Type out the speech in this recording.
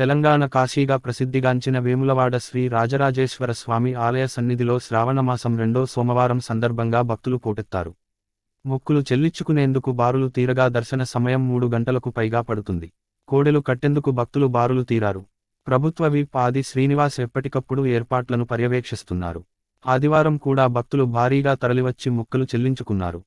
తెలంగాణ కాశీగా ప్రసిద్ధిగాంచిన వేములవాడ శ్రీ రాజరాజేశ్వర స్వామి ఆలయ సన్నిధిలో శ్రావణమాసం రెండో సోమవారం సందర్భంగా భక్తులు పోటెత్తారు మొక్కులు చెల్లించుకునేందుకు బారులు తీరగా దర్శన సమయం మూడు గంటలకు పైగా పడుతుంది. కోడెలు కట్టెందుకు భక్తులు బారులు తీరారు. ప్రభుత్వ విప్ ఆది శ్రీనివాస్ ఎప్పటికప్పుడు ఏర్పాట్లను పర్యవేక్షిస్తున్నారు. ఆదివారం కూడా భక్తులు భారీగా తరలివచ్చి మొక్కులు చెల్లించుకున్నారు.